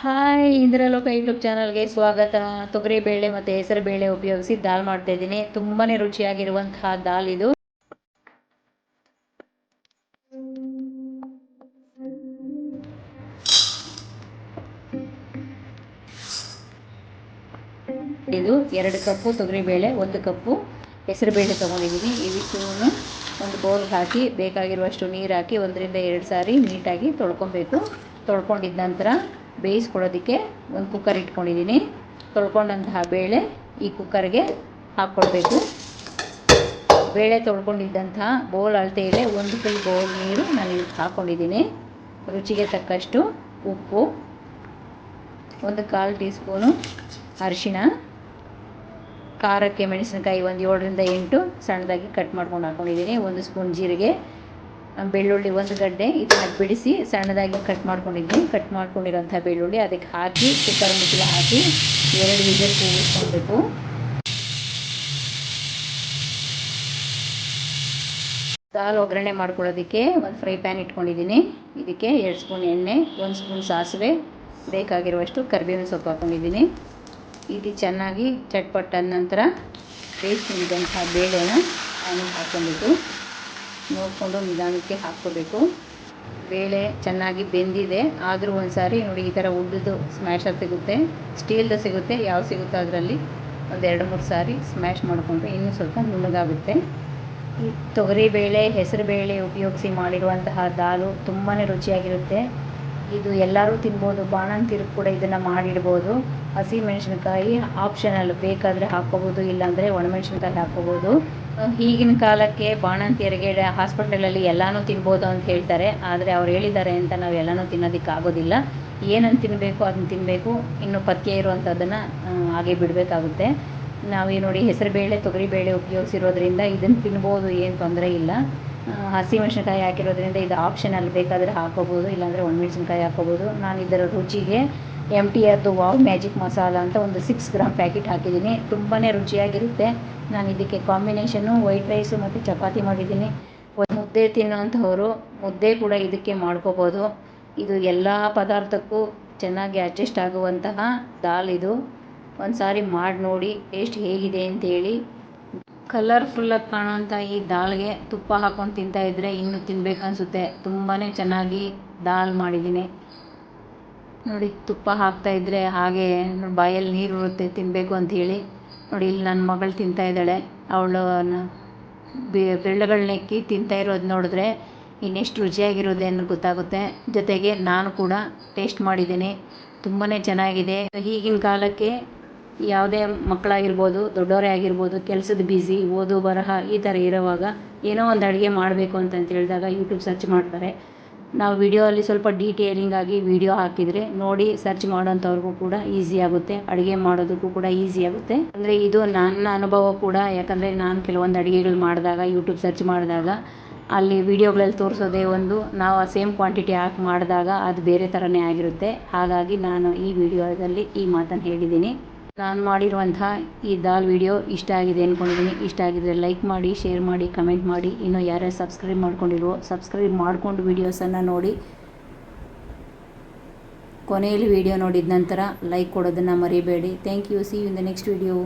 Hi, ಇಂದ್ರಲೋಕ YouTube ಚಾನಲ್ಗೆ ಸ್ವಾಗತ. ತೊಗರಿ ತೊಗರಿಬೇಳೆ ಮತ್ತು ಹೆಸರುಬೇಳೆ ಉಪಯೋಗಿಸಿ ದಾಲ್ ಮಾಡ್ತಾ ಇದ್ದೀನಿ. ತುಂಬಾ ರುಚಿಯಾಗಿರುವಂತಹ ದಾಲ್ ಇದು. ಇದು ಎರಡು ಕಪ್ಪು ತೊಗರಿಬೇಳೆ, ಒಂದು ಕಪ್ಪು ಹೆಸರುಬೇಳೆ ತೊಗೊಂಡಿದ್ದೀನಿ. ಇದಕ್ಕೂ ಒಂದು ಬೌಲ್ಗೆ ಹಾಕಿ, ಬೇಕಾಗಿರುವಷ್ಟು ನೀರು ಹಾಕಿ, ಒಂದರಿಂದ ಎರಡು ಸಾರಿ ನೀಟಾಗಿ ತೊಳ್ಕೊಬೇಕು. ತೊಳ್ಕೊಂಡಿದ್ದ ನಂತರ ಬೇಯಿಸ್ಕೊಳ್ಳೋದಕ್ಕೆ ಒಂದು ಕುಕ್ಕರ್ ಇಟ್ಕೊಂಡಿದ್ದೀನಿ. ತೊಳ್ಕೊಂಡಂತಹ ಬೇಳೆ ಈ ಕುಕ್ಕರ್ಗೆ ಹಾಕ್ಕೊಳ್ಬೇಕು ಬೇಳೆ ತೊಳ್ಕೊಂಡಿದ್ದಂತಹ ಬೌಲ್ ಅಳತೆಯಲ್ಲೇ ಒಂದು ಫುಲ್ ಬೌಲ್ ನೀರು ನಾನು ಇದಕ್ಕೆ ಹಾಕ್ಕೊಂಡಿದ್ದೀನಿ. ರುಚಿಗೆ ತಕ್ಕಷ್ಟು ಉಪ್ಪು, ಒಂದು ಕಾಲು ಟೀ ಸ್ಪೂನು ಅರಿಶಿಣ, ಖಾರಕ್ಕೆ ಮೆಣಸಿನಕಾಯಿ ಒಂದು ಏಳರಿಂದ ಎಂಟು ಸಣ್ಣದಾಗಿ ಕಟ್ ಮಾಡ್ಕೊಂಡು ಹಾಕ್ಕೊಂಡಿದ್ದೀನಿ. ಒಂದು ಸ್ಪೂನ್ ಜೀರಿಗೆ ಬೆಳ್ಳುಳ್ಳಿ ಒಂದು ಗಡ್ಡೆ ಇದನ್ನು ಬಿಡಿಸಿ ಸಣ್ಣದಾಗಿ ಕಟ್ ಮಾಡ್ಕೊಂಡಿದ್ದೀನಿ ಕಟ್ ಮಾಡ್ಕೊಂಡಿರೋಂಥ ಬೆಳ್ಳುಳ್ಳಿ ಅದಕ್ಕೆ ಹಾಕಿ, ಕುಕ್ಕರ್ ಮುಚ್ಚಳ ಹಾಕಿ ಎರಡು ವಿಜಲ್ ಕೂಗಿಸ್ಕೊಳ್ಬೇಕು ದಾಲ್ ಒಗ್ಗರಣೆ ಮಾಡ್ಕೊಳ್ಳೋದಕ್ಕೆ ಒಂದು ಫ್ರೈ ಪ್ಯಾನ್ ಇಟ್ಕೊಂಡಿದ್ದೀನಿ. ಇದಕ್ಕೆ ಎರಡು ಸ್ಪೂನ್ ಎಣ್ಣೆ, ಒಂದು ಸ್ಪೂನ್ ಸಾಸಿವೆ, ಬೇಕಾಗಿರುವಷ್ಟು ಕರಿಬೇವಿನ ಸೊಪ್ಪು ಹಾಕ್ಕೊಂಡಿದ್ದೀನಿ ಇಲ್ಲಿ ಚೆನ್ನಾಗಿ ಚಟ್ಪಟ್ಟಾದ ನಂತರ ಬೇಯಿಸ್ಕೊಂಡಿದ್ದಂಥ ಬೇಳೆನ ನಾನು ಹಾಕ್ಕೊಬೇಕು ನೋಡಿಕೊಂಡು ನಿಧಾನಕ್ಕೆ ಹಾಕ್ಕೋಬೇಕು. ಬೇಳೆ ಚೆನ್ನಾಗಿ ಬೆಂದಿದೆ. ಆದರೂ ಒಂದು ಸಾರಿ ನೋಡಿ ಈ ಥರ ಉದ್ದದ್ದು ಸ್ಮ್ಯಾಶರ್ ಸಿಗುತ್ತೆ. ಸ್ಟೀಲ್ದು ಸಿಗುತ್ತೆ ಯಾವ ಸಿಗುತ್ತೋ ಅದರಲ್ಲಿ ಒಂದು ಎರಡು ಮೂರು ಸಾರಿ ಸ್ಮ್ಯಾಶ್ ಮಾಡಿಕೊಂಡ್ರೆ ಇನ್ನೂ ಸ್ವಲ್ಪ ನುಣ್ಣಗಾಗುತ್ತೆ. ಈ ತೊಗರಿಬೇಳೆ, ಹೆಸರುಬೇಳೆ ಉಪಯೋಗಿಸಿ ಮಾಡಿರುವಂತಹ ದಾಲು ತುಂಬಾ ರುಚಿಯಾಗಿರುತ್ತೆ. ಇದು ಎಲ್ಲರೂ ತಿನ್ಬೋದು, ಬಾಣಂತಿರು ಕೂಡ ಇದನ್ನು ಮಾಡಿಡ್ಬೋದು. ಹಸಿ ಮೆಣಸಿನ್ಕಾಯಿ ಆಪ್ಷನಲ್ ಬೇಕಾದರೆ ಹಾಕ್ಕೋಬೋದು, ಇಲ್ಲಾಂದರೆ ಒಣಮೆಣ್ಸಿನ್ಕಾಯಿ ಹಾಕ್ಕೋಬೋದು. ಈಗಿನ ಕಾಲಕ್ಕೆ ಬಾಣಂತಿಯರಿಗೆ ಹಾಸ್ಪಿಟಲಲ್ಲಿ ಎಲ್ಲಾನು ತಿನ್ಬೋದು ಅಂತ ಹೇಳ್ತಾರೆ. ಆದರೆ ಅವ್ರು ಹೇಳಿದ್ದಾರೆ ಅಂತ ನಾವು ಎಲ್ಲನೂ ತಿನ್ನೋದಕ್ಕೆ ಆಗೋದಿಲ್ಲ. ಏನನ್ನು ತಿನ್ನಬೇಕು ಅದನ್ನ ತಿನ್ನಬೇಕು ಇನ್ನು ಪಥ್ಯ ಇರುವಂಥದ್ದನ್ನು ಹಾಗೆ ಬಿಡಬೇಕಾಗುತ್ತೆ. ನಾವು ಈ ನೋಡಿ ಹೆಸರುಬೇಳೆ, ತೊಗರಿಬೇಳೆ ಉಪಯೋಗಿಸಿರೋದ್ರಿಂದ ಇದನ್ನು ತಿನ್ಬೋದು, ಏನು ತೊಂದರೆ ಇಲ್ಲ. ಹಸಿಮೆಣ್ಸಿನ್ಕಾಯಿ ಹಾಕಿರೋದ್ರಿಂದ ಇದು ಆಪ್ಷನಲ್ ಬೇಕಾದರೆ ಹಾಕ್ಕೋಬೋದು ಇಲ್ಲಾಂದರೆ ಒಣಮೆಣ್ಸಿನ್ಕಾಯಿ ಹಾಕ್ಕೋಬೋದು ನಾನು ಇದರ ರುಚಿಗೆ ಎಂ ಟಿ ಆರ್ದು ವಾವ್ ಮ್ಯಾಜಿಕ್ ಮಸಾಲ ಅಂತ ಒಂದು ಸಿಕ್ಸ್ ಗ್ರಾಮ್ ಪ್ಯಾಕೆಟ್ ಹಾಕಿದ್ದೀನಿ. ತುಂಬಾ ರುಚಿಯಾಗಿರುತ್ತೆ. ನಾನು ಇದಕ್ಕೆ ಕಾಂಬಿನೇಷನ್ನು ವೈಟ್ ರೈಸು ಮತ್ತು ಚಪಾತಿ ಮಾಡಿದ್ದೀನಿ. ಮುದ್ದೆ ತಿನ್ನೋಂಥವ್ರು ಮುದ್ದೆ ಕೂಡ ಇದಕ್ಕೆ ಮಾಡ್ಕೋಬೋದು. ಇದು ಎಲ್ಲ ಪದಾರ್ಥಕ್ಕೂ ಚೆನ್ನಾಗಿ ಅಡ್ಜಸ್ಟ್ ಆಗುವಂತಹ ದಾಲ್ ಇದು. ಒಂದು ಸಾರಿ ಮಾಡಿ ನೋಡಿ ಟೇಸ್ಟ್ ಹೇಗಿದೆ ಅಂತೇಳಿ ಕಲರ್ಫುಲ್ಲಾಗಿ ಕಾಣುವಂಥ ಈ ದಾಲ್ಗೆ ತುಪ್ಪ ಹಾಕ್ಕೊಂಡು ತಿಂತಾಯಿದ್ರೆ ಇನ್ನೂ ತಿನ್ಬೇಕು ಅನಿಸುತ್ತೆ. ತುಂಬಾ ಚೆನ್ನಾಗಿ ದಾಲ್ ಮಾಡಿದ್ದೀನಿ. ನೋಡಿ, ತುಪ್ಪ ಹಾಕ್ತಾಯಿದ್ರೆ ಹಾಗೆ ಬಾಯಲ್ಲಿ ನೀರು ಬರುತ್ತೆ ತಿನ್ನಬೇಕು ಅಂಥೇಳಿ ನೋಡಿ, ಇಲ್ಲಿ ನನ್ನ ಮಗಳು ತಿಂತಾಯಿದ್ದಾಳೆ ಅವಳು ಬೆರಳುಗಳನ್ನ ನೆಕ್ಕಿ ತಿಂತಾ ಇರೋದು ನೋಡಿದ್ರೆ ಇನ್ನೆಷ್ಟು ರುಚಿಯಾಗಿರೋದೆ ಅನ್ನೋದು ಗೊತ್ತಾಗುತ್ತೆ. ಜೊತೆಗೆ ನಾನು ಕೂಡ ಟೇಸ್ಟ್ ಮಾಡಿದ್ದೀನಿ. ತುಂಬಾ ಚೆನ್ನಾಗಿದೆ. ಈಗಿನ ಕಾಲಕ್ಕೆ ಯಾವುದೇ ಮಕ್ಕಳಾಗಿರ್ಬೋದು, ದೊಡ್ಡವರೇ ಆಗಿರ್ಬೋದು, ಕೆಲಸದ ಬ್ಯುಸಿ ಓದು ಬರಹ ಈ ಥರ ಇರುವಾಗ ಏನೋ ಒಂದು ಅಡುಗೆ ಮಾಡಬೇಕು ಅಂತಂತ ಹೇಳಿದಾಗ ಯೂಟ್ಯೂಬ್ ಸರ್ಚ್ ಮಾಡ್ತಾರೆ. ನಾವು ವಿಡಿಯೋ ಅಲ್ಲಿ ಸ್ವಲ್ಪ ಡೀಟೇಲಿಂಗಾಗಿ ವಿಡಿಯೋ ಹಾಕಿದರೆ ನೋಡಿ ಸರ್ಚ್ ಮಾಡೋಂಥವ್ರಿಗೂ ಕೂಡ ಈಸಿ ಆಗುತ್ತೆ, ಅಡುಗೆ ಮಾಡೋದಕ್ಕೂ ಕೂಡ ಈಸಿ ಆಗುತ್ತೆ. ಅಂದರೆ ಇದು ನನ್ನ ಅನುಭವ ಕೂಡ, ಯಾಕಂದರೆ ನಾನು ಕೆಲವೊಂದು ಅಡುಗೆಗಳು ಮಾಡಿದಾಗ ಯೂಟ್ಯೂಬ್ ಸರ್ಚ್ ಮಾಡಿದಾಗ, ಅಲ್ಲಿ ವೀಡಿಯೋಗಳಲ್ಲಿ ತೋರಿಸೋದೇ ಒಂದು, ನಾವು ಆ ಸೇಮ್ ಕ್ವಾಂಟಿಟಿ ಹಾಕಿ ಮಾಡಿದಾಗ ಅದು ಬೇರೆ ಥರನೇ ಆಗಿರುತ್ತೆ. ಹಾಗಾಗಿ ನಾನು ಈ ವಿಡಿಯೋದಲ್ಲಿ ಈ ಮಾತನ್ನು ಹೇಳಿದ್ದೀನಿ. ನಾನು ಮಾಡಿರುವಂತಹ ಈ ದಾಲ್ ವಿಡಿಯೋ ಇಷ್ಟ ಆಗಿದೆ ಅಂದ್ಕೊಂಡಿದ್ದೀನಿ ಇಷ್ಟ ಆಗಿದ್ರೆ ಲೈಕ್ ಮಾಡಿ ಶೇರ್ ಮಾಡಿ ಕಮೆಂಟ್ ಮಾಡಿ. ಇನ್ನು ಯಾರ್ಯಾರು ಸಬ್ಸ್ಕ್ರೈಬ್ ಮಾಡ್ಕೊಂಡಿಲ್ವೋ ಸಬ್ಸ್ಕ್ರೈಬ್ ಮಾಡಿಕೊಂಡು ವೀಡಿಯೋಸನ್ನು ನೋಡಿ. ಕೊನೆಯಲ್ಲಿ ವಿಡಿಯೋ ನೋಡಿದ ನಂತರ ಲೈಕ್ ಕೊಡೋದನ್ನು ಮರಿಬೇಡಿ. Thank you see in the next video